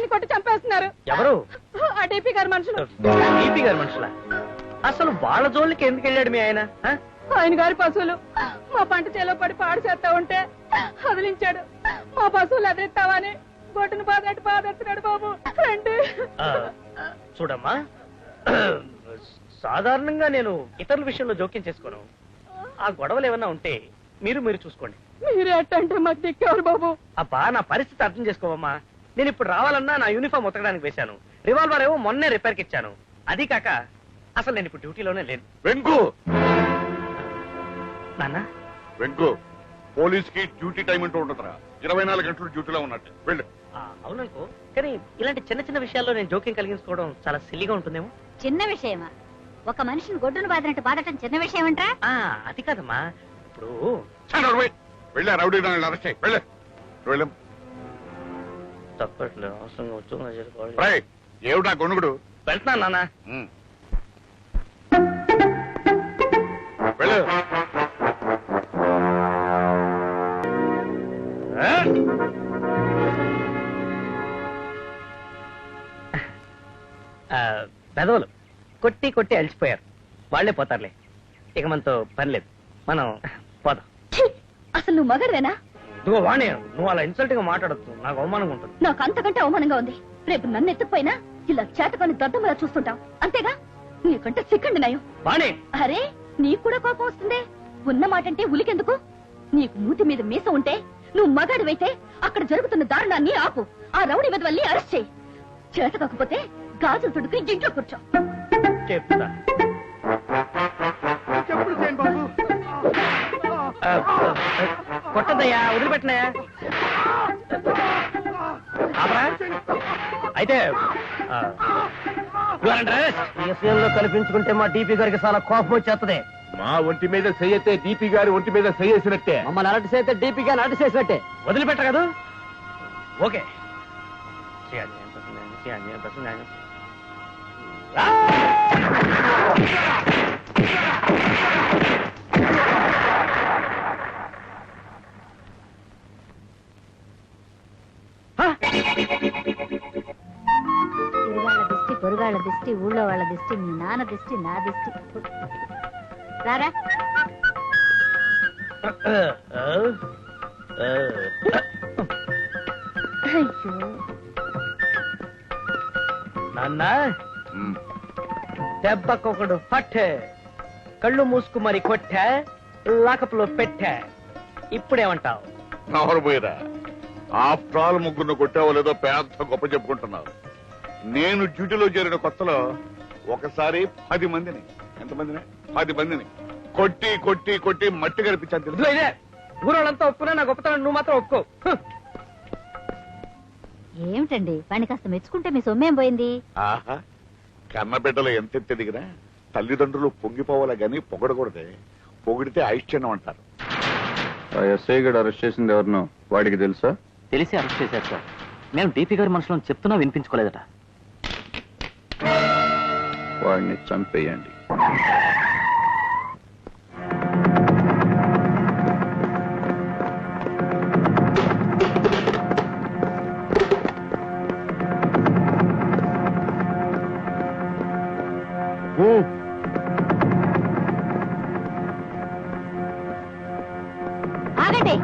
ఆయన కొట్టి చంపేస్తున్నారు. ఎవరు? ఆ డీపీ గారి మనుషులు. ఈపీ గారి మనుషుల? అసలు వాళ్ళ జోలికి ఎందుకు వెళ్ళాడు మీ ఆయన ఆ? ఆయన గారి పశువులు. మా పంట చేలో పడి పాడు చేస్తా ఉంటే వదిలించాడు. మా పశువులు ఎదిరిస్తావని గొడ్డును బాధట్టు బాధెత్తున్నాడు బాబు. రండి. ఆ, చూడమ్మా. సాధారణంగా నేను ఇతరుల విషయంలో జోక్యం చేసుకోను. ఆ గొడవలు ఏమన్నా ఉంటే మీరు మీరు చూసుకోండి. మీరే అట్టంటే మాకు దిక్కేవారు బాబు. అబ్బా నా పరిస్థితి అర్థం చేసుకోవమ్మా. నేను ఇప్పుడు రావాలన్నా నా యూనిఫామ్ ఉతకడానికి వేశాను. రివాల్వర్ ఏమో మొన్నే రిపేర్కి ఇచ్చాను. అది కాక అసలు నేను ఇప్పుడు డ్యూటీలోనే లేను. వెంకు! నాన్న? వెంకు! పోలీస్కి డ్యూటీ టైం అంటూ ఉండదురా. ఇరవై నాలుగు గంటలు డ్యూటీలో ఉన్నట్టు. వెళ్ళు. ఆ, అవుననుకో కానీ ఇలాంటి చిన్న చిన్న విషయాల్లో నేను జోక్యం కలిగించుకోవడం చాలా సిల్లిగా ఉంటుందేమో? చిన్న విషయమా? ఒక మనిషిని గొడ్డును బాదినట్టు బాధటం చిన్న విషయం అంటా ఆ అది కాదమ్మా. ఇప్పుడు చంద్రుడు పోయి. వెళ్ళి ఆ రౌడీ నాయుడు అరెస్ట్ వెళ్ళే. వెళ్ళు. తప్పట్లేదు. అవసరంగా ఉద్యోగం ఏమిటా నాన్న. వెళ్ళు. పెదవులు. కొట్టి కొట్టి అలసిపోయారు వాళ్ళే పోతారులే. ఇక మనతో పని లేదు. మనం పోదాం! అసలు నువ్వు మగర్వేనా ఇదిగో వాణి నువ్వు అలా ఇన్సల్ట్గా మాట్లాడద్దు నాకు అవమానంగా ఉంటుంది నాకు అంతకంటే అవమానంగా ఉంది రేపు నన్ను ఎత్తుకుపోయినా ఇలా చేతకొని దద్దమ్మలా చూస్తుంటాం అంతేగా నీకంటే సిక్కండి నయం వాణి అరే నీకు కూడా కోపం వస్తుందే ఉన్న మాటంటే ఉలికెందుకు నీకు మూతి మీద మీస ఉంటే నువ్వు మగాడివైతే అక్కడ జరుగుతున్న దారుణాన్ని ఆపు ఆ రౌడీ వెదవల్ని అరెస్ట్ చేయి చేత కాకపోతే గాజులు తొడుకుని ఇంట్లో కూర్చో చెప్తా కొట్టదయ్యా వదిలిపెట్టినాయా? అయితే విషయంలో కల్పించుకుంటే మా డీపీ గారికి చాలా కోపం వచ్చేస్తుంది. మా ఒంటి మీద సయ్యతే డిపి గారి ఒంటి మీద సయ్యేసినట్టే మమ్మల్ని అలర్ట్ చేస్తే డీపీ గారిని అలర్ట్ చేసినట్టే. వదిలిపెట్ట కదా? ఓకే. తిరుగాళ్ళ దిష్టి ఊళ్ళో వాళ్ళ దిష్టి మీ నాన్న దిష్టి నా దిష్టి. రారా? అయ్యో. నాన్న. దెబ్బకొకడు పట్టే కళ్ళు మూసుకు మరి కొట్టా లాకప్లో పెట్టా. ఇప్పుడేమంటావు? నవరు పోయిరా ఆఫ్టర్ ఆల్ ముగ్గురు కొట్టావో లేదో పెద్ద గొప్ప చెప్పుకుంటున్నారు నేను డ్యూటీలో చేరిన కొత్తలో ఒకసారి పది మందిని ఎంతమందిని పది మందిని కొట్టి కొట్టి కొట్టి మట్టి కనిపించాను తెలుసు? ఇదే. ఊరోళ్ళంతా ఒప్పుకున్నా నా గొప్పతనం నువ్వు మాత్రం ఒప్పుకో. ఏమిటండి? వాడిని కాస్త మెచ్చుకుంటే మీ సొమ్మేం పోయింది? ఆహా కన్న బిడ్డలు ఎంత ఎదిగినా తల్లిదండ్రులు పొంగిపోవాలి గాని పొగడకూడదే. పొగిడితే ఐశ్చర్యం అంటారు. ఎస్ఐ గడు అరెస్ట్ చేసింది ఎవరినో వాడికి తెలుసా? తెలిసి అరెస్ట్ చేశారు సార్. మేము డీపీ గారి మనుషులను చెప్తున్నా వినిపించుకోలేదట. వాడిని చంపేయండి. ఆగండి.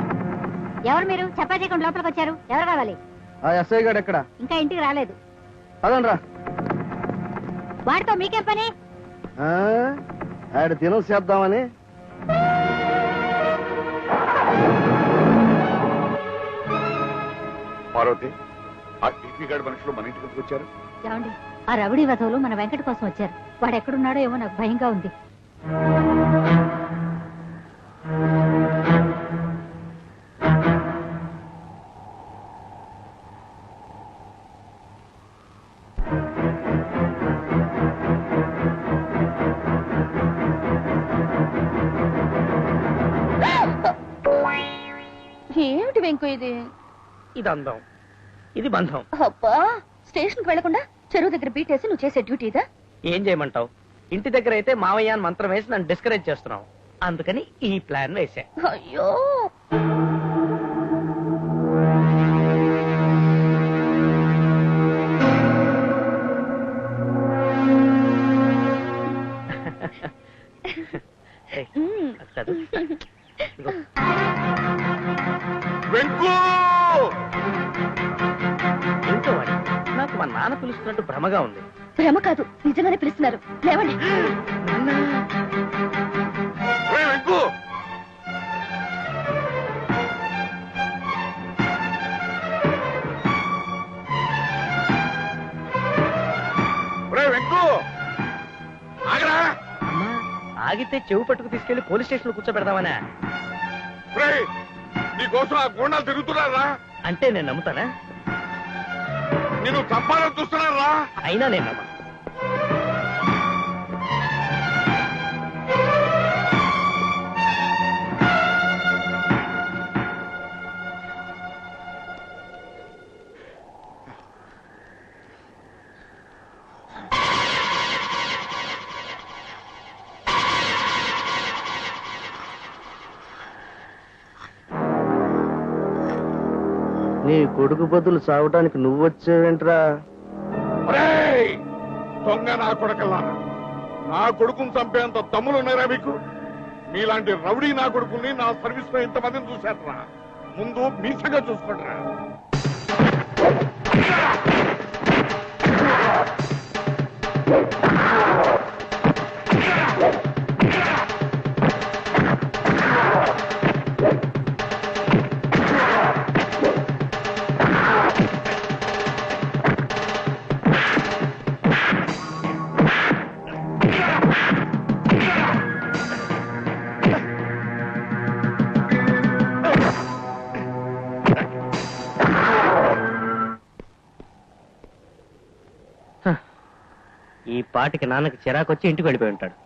ఎవరు మీరు? చపాతీ లోపలికి వచ్చారు. ఎవరు కావాలి? ఆ ఎస్ఐ గారు ఎక్కడ? ఇంకా ఇంటికి రాలేదు. పదండి రా వాడితో మీకేం పని? ఆ, ఆడ దినం చేద్దామని పార్వతి ఆ టీపీ గాడి మనుషులు మన ఇంటికి ఎందుకు వచ్చారు? ఏమండి ఆ రవిడి వధవులు మన వెంకట కోసం వచ్చారు. వాడు ఎక్కడున్నాడో ఏమో నాకు భయంగా ఉంది. ఇది అందం ఇది బంధం. అబ్బా స్టేషన్కి వెళ్ళకుండా చెరువు దగ్గర బీటేసి నువ్వు చేసే డ్యూటీ ఇదా? ఏం చేయమంటావు? ఇంటి దగ్గర అయితే మావయ్య అని మంత్రం వేసి నన్ను డిస్కరేజ్ చేస్తున్నావు. అందుకని ఈ ప్లాన్ వేసా. అయ్యో భ్రమగా ఉంది. భ్రమ కాదు నిజంగానే పిలుస్తున్నారు. లేవండి. ఒరేయ్ వెంకు. ఒరేయ్ వెంకు. ఆగరా. అమ్మా ఆగితే చెవు పట్టుకు తీసుకెళ్ళి పోలీస్ స్టేషన్లో కూర్చోబెడదామనా నీకోసం ఆ గోండాలు తిరుగుతున్నారా? అంటే నేను నమ్ముతానా? నేను చంపాలని చూస్తున్నారా? అయినా నేను నమ్మను. నీ కొడుకు బదులు సావటానికి నువ్వు వచ్చావేంట్రా? దొంగ నా కొడకల్లారా నా కొడుకుని చంపేంత తమ్ములు ఉన్నారా మీకు? మీలాంటి రౌడీ నా కొడుకుని నా సర్వీస్లో ఇంతమందిని చూశారా ముందు మీసంగా చూసుకోండిరా. ఈ పాటికి నాన్నకి చిరాకొచ్చి ఇంటికి వెళ్ళిపోయి ఉంటాడు.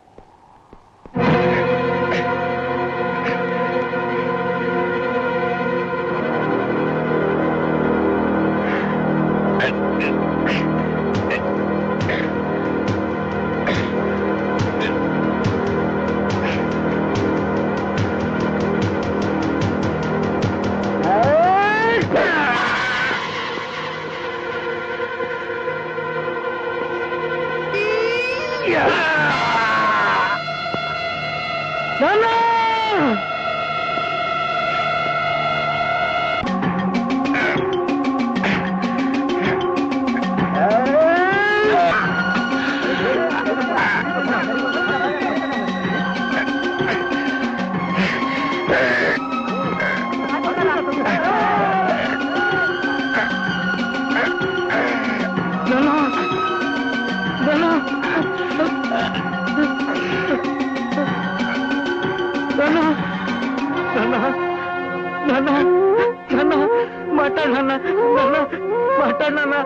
പൊട്ടണ്ണ